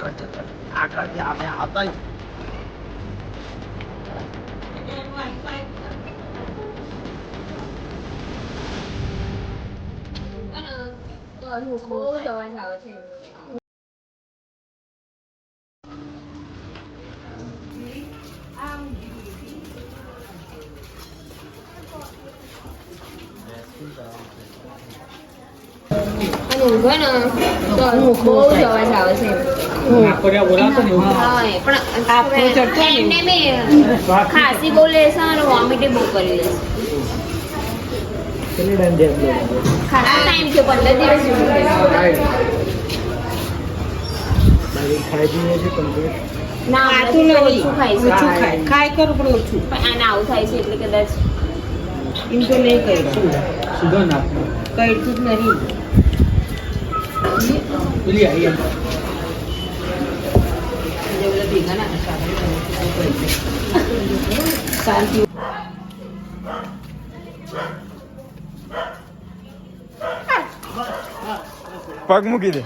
আকাশে আকাশে আমি হাতাই Hãy subscribe cho kênh Ghiền Mì Gõ Để không bỏ lỡ những video hấp dẫn xem. ખાંસી બહુ લેશે અને વોમિટે બહુ કરી લેશે ટાઈમ છે પંદર દિવસ ખાય કરું પણ ઓછું. આવું થાય છે એટલે કદાચ એમ તો નહીં કહ્યું કહ્યું જ નહીં. శాంతి ಪಗ್ ಮುಗಿದೆ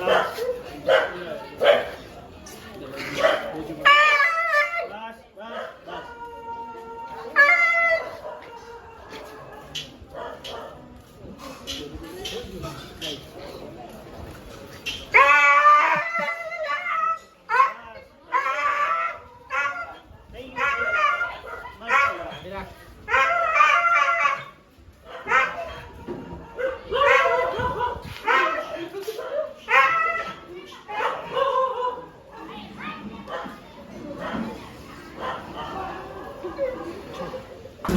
Bye.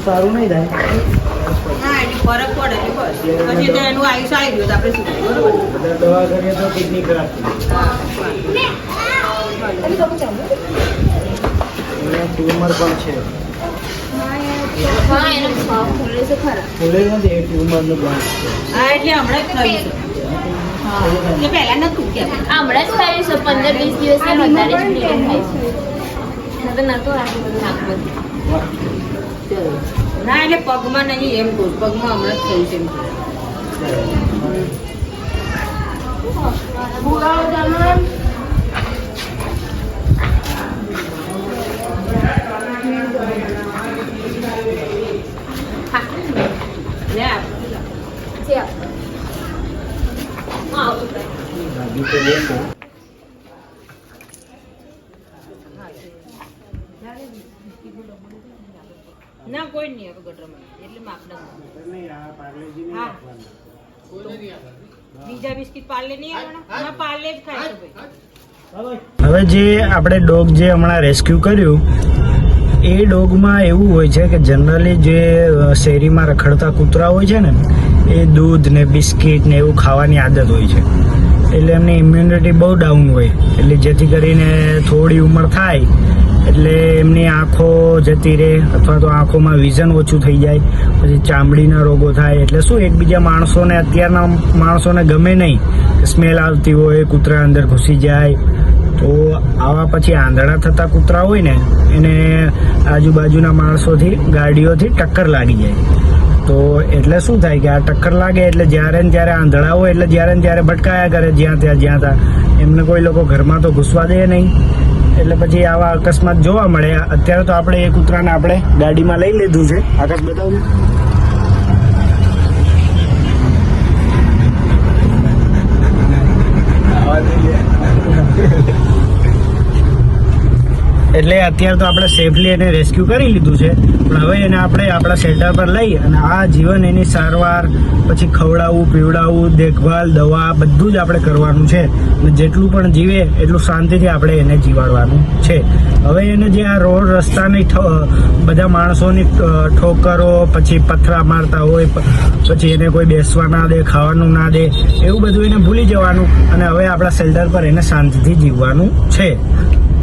સારું નહીં થાય. હા એટલે ફરક પડે બસ. પછી તો એનું આયુષ આવી ગયું તો આપણે શું કરીએ, દવા કરીએ તો કિડની ખરાબ થઈ ટ્યુમર પણ છે. હા એનો ભાવ ખુલે છે ખરા. ફૂલે નથી એ ટ્યુમરનું બ્રાન્ચ છે. હા એટલે હમણાં જ થયું એટલે પહેલા નતું કેમ હમણાં જ થયું છે પંદર વીસ દિવસ વધારે જ બ્લીડિંગ થાય છે. તો નતું આટલું બધું નાખવું ના એટલે પગમાં નહીં એમ કહું પગમાં હમણાં જ થયું છે એમ. ના કોઈ નહીં હવે ગટરમાં એટલે માપના નહીં આ પાર્લેજી નહીં હા. બીજા બિસ્કિટ પાર્લે નહીં આવવાના? ના પાર્લે જ ખાય છે ભાઈ. હવે જે આપણે ડોગ જે હમણાં રેસ્ક્યુ કર્યું એ ડોગમાં એવું હોય છે કે જનરલી જે શેરીમાં રખડતા કૂતરા હોય છે ને એ દૂધ ને બિસ્કિટ ને એવું ખાવાની આદત હોય છે. એટલે એમની ઇમ્યુનિટી બહુ ડાઉન હોય. એટલે જેથી કરીને થોડી ઉંમર થાય એટલે એમની આંખો જતી રહે અથવા તો આંખોમાં વિઝન ઓછું થઈ જાય, પછી ચામડીના રોગો થાય. એટલે શું, એકબીજા માણસોને અત્યારના માણસોને ગમે નહીં સ્મેલ આવતી હોય, કૂતરા અંદર ઘૂસી જાય. તો આવા પછી આંધળા થતા કૂતરા હોય ને, એને આજુબાજુના માણસોથી, ગાડીઓથી ટક્કર લાગી જાય. તો એટલે શું થાય કે આ ટક્કર લાગે એટલે જ્યારે ને ત્યારે આંધળા હોય એટલે જ્યારે ને ત્યારે ભટકાયા કરે જ્યાં ત્યાં જ્યાં ત્યાં. એમને કોઈ લોકો ઘરમાં તો ઘૂસવા દે નહીં. એટલે પછી આવા અકસ્માત જોવા મળે. અત્યારે તો આપણે એ કૂતરાને આપણે ગાડીમાં લઈ લીધું છે. આકાશ બતાવજો એટલે અત્યારે તો આપણે સેફલી એને રેસ્ક્યુ કરી લીધું છે. પણ હવે એને આપણે આપણા શેલ્ટર પર લઈ અને આ જીવન એની સારવાર, પછી ખવડાવવું, પીવડાવવું દેખભાલ દવા બધું જ આપણે કરવાનું છે. અને જેટલું પણ જીવે એટલું શાંતિથી આપણે એને જીવાડવાનું છે. હવે એને જે આ રોડ રસ્તાની બધા માણસોની ઠોકરો, પછી પથરા મારતા હોય પછી એને કોઈ બેસવા ના દે, ખાવાનું ના દે, એવું બધું એને ભૂલી જવાનું. અને હવે આપણા શેલ્ટર પર એને શાંતિથી જીવવાનું છે.